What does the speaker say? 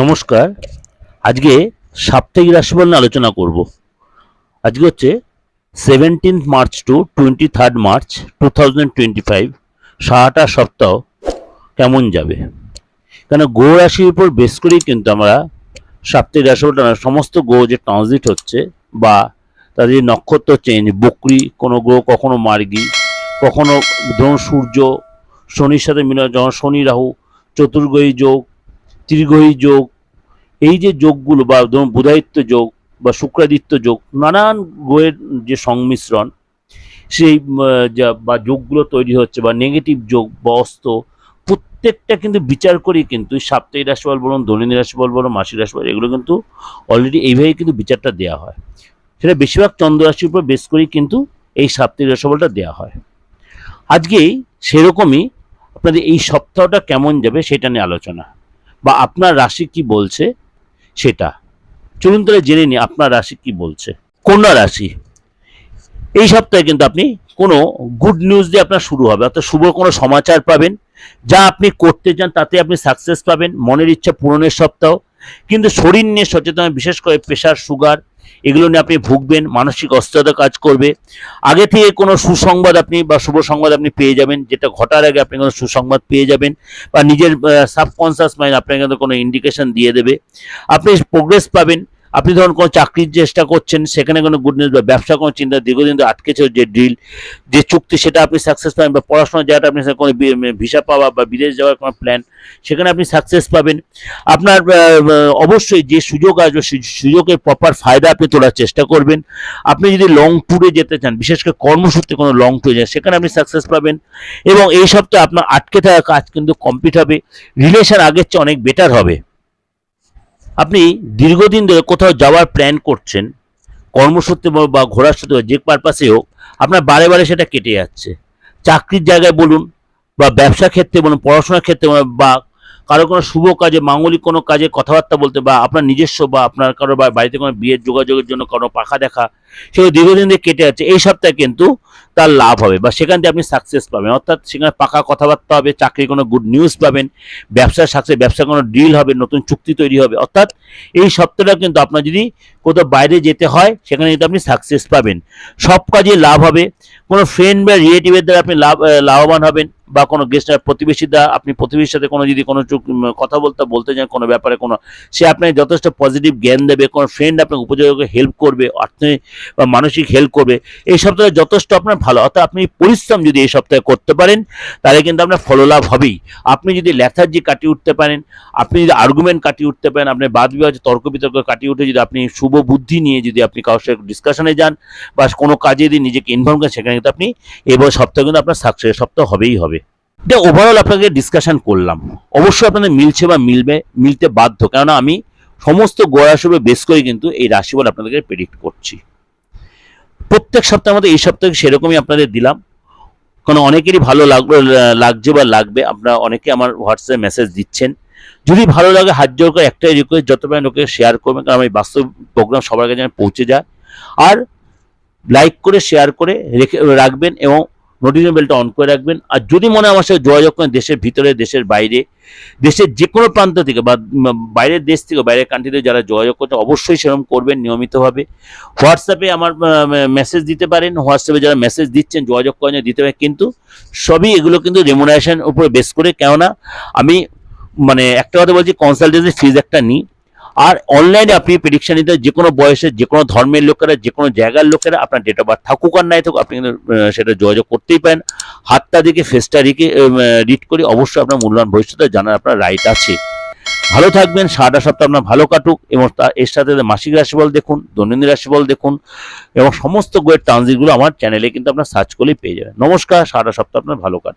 নমস্কার। আজকে সাপ্তাহিক রাশিফল নিয়ে আলোচনা করব। আজকে হচ্ছে seventeenth March to twenty third March two thousand twenty five সপ্তাহ কেমন যাবে? কেন গ্রহ রাশির উপর বেস করেই কিন্তু আমরা সাপ্তাহিক রাশিফলটা সমস্ত গ্রহ যে ট্রানজিট হচ্ছে বা তাদের নক্ষত্র চেঞ্জ বকরি, কোনো গ্রহ কখনো মার্গী, কখনো ধরুন সূর্য, শনির সাথে মিলন যখন শনি, রাহু চতুর্গ্রহী যোগ ত্রিগ্রহী যোগ, এই যে যোগগুলো বা ধরুন বুধায়িত্ব যোগ বা শুক্রাদিত্য যোগ, নানান গ্রহের যে সংমিশ্রণ, সেই যা বা যোগগুলো তৈরি হচ্ছে বা নেগেটিভ যোগ বা অস্ত, প্রত্যেকটা কিন্তু বিচার করেই কিন্তু সাপ্তাহিক রাশিফল বলুন, দৈনন্দিন রাশিফল বলুন, মাসিক রাশিফল, এগুলো কিন্তু অলরেডি এইভাবেই কিন্তু বিচারটা দেওয়া হয়। সেটা বেশিরভাগ চন্দ্র রাশির উপর বেস করেই কিন্তু এই সাপ্তাহিক রাশিফলটা দেওয়া হয়। আজকেই সেরকমই আপনাদের এই সপ্তাহটা কেমন যাবে সেটা নিয়ে আলোচনা। বা আপনার রাশি কি বলছে সেটা। চলুন তাহলে জেনে নিই আপনার রাশি কি বলছে। কন্যা রাশি। এই সপ্তাহে কিন্তু আপনি কোনো গুড নিউজ দিয়ে আপনার শুরু হবে। অর্থাৎ শুভ কোনো সমাচার পাবেন। যা আপনি করতে চান তাতে আপনি সাকসেস পাবেন। মনের ইচ্ছা পূরণের সপ্তাহ। কিন্তু শরীর নিয়ে সচেতন বিশেষ করে প্রেশার সুগার এগুলো নিয়ে আপনি ভুগবেন, মানসিক অস্থিরতা কাজ করবে। আগে থেকে কোনো সুসংবাদ আপনি বা শুভ সংবাদ আপনি পেয়ে যাবেন, যেটা ঘটার আগে আপনি কোনো সুসংবাদ পেয়ে যাবেন বা নিজের সাবকনসিয়াস মাইন্ড আপনাকে কিন্তু কোনো ইন্ডিকেশন দিয়ে দেবে। আপনি প্রোগ্রেস পাবেন আপনি ধরুন কোনো চাকরির চেষ্টা করছেন, সেখানে কোনো গুড নিউজ বা ব্যবসা কোনো চিন্তা দীর্ঘদিন ধরে আটকেছে যে ডিল যে চুক্তি সেটা আপনি সাকসেস পাবেন বা পড়াশোনার জায়গাটা আপনি কোনো ভিসা পাওয়া বা বিদেশ যাওয়ার কোনো প্ল্যান সেখানে আপনি সাকসেস পাবেন। আপনার অবশ্যই যে সুযোগ আসবে সুযোগের প্রপার ফায়দা আপনি তোলার চেষ্টা করবেন। আপনি যদি লং ট্যুরে যেতে চান, বিশেষ করে কর্মসূত্রে কোনো লং ট্যুরে যান, সেখানে আপনি সাকসেস পাবেন। এবং এই সপ্তাহে আপনার আটকে থাকা কাজ কিন্তু কমপ্লিট হবে। রিলেশন আগের চেয়ে অনেক বেটার হবে। আপনি দীর্ঘদিন ধরে কোথাও যাওয়ার প্ল্যান করছেন, কর্মসূত্রে বা ঘোরার সাথে যে পারপাসে হোক, আপনার বারে বারে সেটা কেটে যাচ্ছে। চাকরির জায়গায় বলুন বা ব্যবসা ক্ষেত্রে বলুন, পড়াশোনার ক্ষেত্রে বা কারও কোনো শুভ কাজে, মাঙ্গলিক কোনো কাজে কথাবার্তা বলতে বা আপনার নিজস্ব বা আপনার কারও বাড়িতে কোনো বিয়ের যোগাযোগের জন্য কারও পাখা দেখা, সেগুলো দীর্ঘদিন ধরে কেটে যাচ্ছে। এই সপ্তাহে কিন্তু তার লাভ হবে বা সেখান থেকে আপনি সাকসেস পাবেন। অর্থাৎ সেখানে পাকা কথাবার্তা হবে, চাকরির কোনো গুড নিউজ পাবেন, ব্যবসার সাকসেস ব্যবসা কোনো ডিল হবে, নতুন চুক্তি তৈরি হবে। অর্থাৎ এই সপ্তাহটা কিন্তু আপনার যদি কোথাও বাইরে যেতে হয়, সেখানে কিন্তু আপনি সাকসেস পাবেন। সব কাজে লাভ হবে। কোনো ফ্রেন্ড বা রিলেটিভের দ্বারা আপনি লাভ লাভবান হবেন। বা কোনো গেস্ট প্রতিবেশীর, আপনি প্রতিবেশীর সাথে কোনো যদি কোনো কথা বলতে বলতে চান কোনো ব্যাপারে কোনো, সে আপনাকে যথেষ্ট পজিটিভ জ্ঞান দেবে, কোনো ফ্রেন্ড আপনাকে উপযোগে হেল্প করবে অর্থনৈতিক বা মানসিক হেল্প করবে, এই সপ্তাহে যথেষ্ট আপনার ভালো। অর্থাৎ আপনি পরিশ্রম যদি এই সপ্তাহে করতে পারেন, তাহলে কিন্তু আপনার ফললাভ হবেই। আপনি যদি ল্যাথার্জি কাটিয়ে উঠতে পারেন, আপনি যদি আর্গুমেন্ট কাটিয়ে উঠতে পারেন, আপনি বাদ বিবাদ, তর্ক বিতর্ক কাটিয়ে উঠে যদি আপনি শুভ বুদ্ধি নিয়ে যদি আপনি কারোর সাথে ডিসকাশনে যান, বা কোনো কাজে যদি নিজেকে ইনভলভ করেন, সেখানে কিন্তু আপনি এবার সপ্তাহে কিন্তু আপনার সাকসেস সপ্তাহ হবেই হবে। এটা ওভারঅল আপনাকে ডিসকাশন করলাম। অবশ্যই আপনাদের মিলছে বা মিলবে, মিলতে বাধ্য। কেননা আমি সমস্ত গোয়া গোড়াশুভে বেশ করে কিন্তু এই রাশিফল আপনাদেরকে প্রেডিক্ট করছি। প্রত্যেক সপ্তাহের মধ্যে এই সপ্তাহে সেরকমই আপনাদের দিলাম। কারণ অনেকেরই ভালো লাগল, লাগছে বা লাগবে, আপনারা অনেকে আমার হোয়াটসঅ্যাপে মেসেজ দিচ্ছেন। যদি ভালো লাগে, হাত জোর করে একটাই রিকোয়েস্ট যত পারেন লোকে শেয়ার করবেন, কারণ আমি বাস্তব প্রোগ্রাম সবার কাছে পৌঁছে যায়। আর লাইক করে শেয়ার করে রেখে, রাখবেন এবং নোটিফিকেশন বেলটা অন করে রাখবেন। আর যদি মনে আমার সাথে যোগাযোগ করেন দেশের ভিতরে, দেশের বাইরে, দেশের যে কোনো প্রান্ত থেকে বা বাইরের দেশ থেকে, বাইরের কান্ট্রি থেকে যারা যোগাযোগ করতে অবশ্যই সেরকম করবেন নিয়মিতভাবে। হোয়াটসঅ্যাপে আমার মেসেজ দিতে পারেন। হোয়াটসঅ্যাপে যারা মেসেজ দিচ্ছেন, যোগাযোগ করেন দিতে পারেন কিন্তু সবই এগুলো কিন্তু রেমুনারেশন উপরে বেস করে। কেননা, আমি মানে একটা কথা বলছি কনসালটেন্সি ফিজ একটা নিই। আর অনলাইনে আপনি প্রেডিকশন নিতে যে কোনো বয়সের যে কোনো ধর্মের লোকেরা যে কোনো জায়গার লোকেরা আপনার ডেট অফ বার্থ থাকুক আর নাই থাকুক, আপনি কিন্তু সেটা যোগাযোগ করতেই পারেন। হাতটা দিকে ফেসটা রেখে রিড করে অবশ্যই আপনার মূল্যবান ভবিষ্যতে জানার আপনার রাইট আছে। ভালো থাকবেন, সারাটা সপ্তাহ আপনার ভালো কাটুক এবং তা- এর সাথে মাসিক রাশিফল দেখুন, দৈনন্দিন রাশিফল দেখুন এবং সমস্ত গোয়ের ট্রানজিটগুলো আমার চ্যানেলে কিন্তু আপনার সার্চ করলেই পেয়ে যাবেন। নমস্কার, সারাটা সপ্তাহ আপনার ভালো কাটুক।